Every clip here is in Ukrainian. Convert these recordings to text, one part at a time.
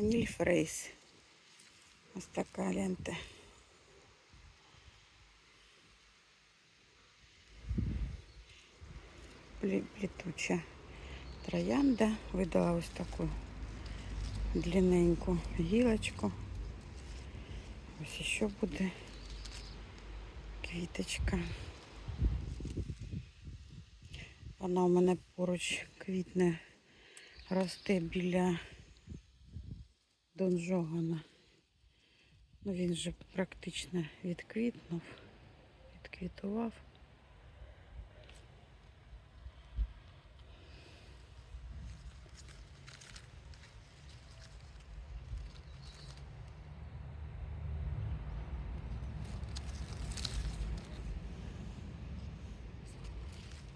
Ваніль фрейс. Ось така лента. Плі- Плітуча троянда. Видала ось таку длинненьку гілочку. Ось ще буде квіточка. Вона у мене поруч квітне росте біля донжогана. Ну він вже практично відквітнув, відквітував.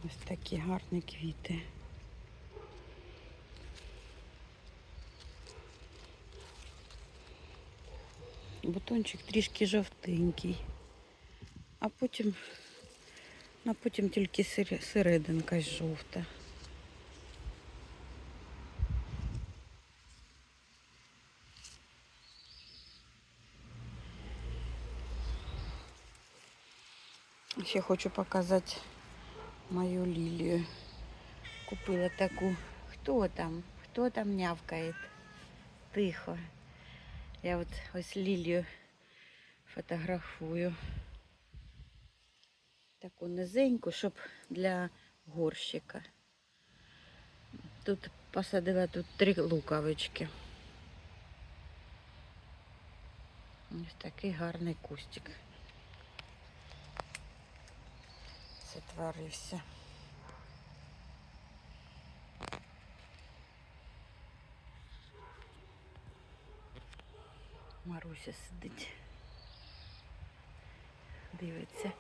Ось такі гарні квіти. Бутончик трішки жовтенький, а потім, а потім тільки сер- серединка жовта. Ще хочу показати мою лілію. Купила таку. Хто там? Хто там нявкає? Тихо. Я от ось лілію фотографую. Таку низеньку, щоб для горщика. Тут посадила тут три луковички. Ось такий гарний кустик. Затворився. Маруся сидить. Дивиться.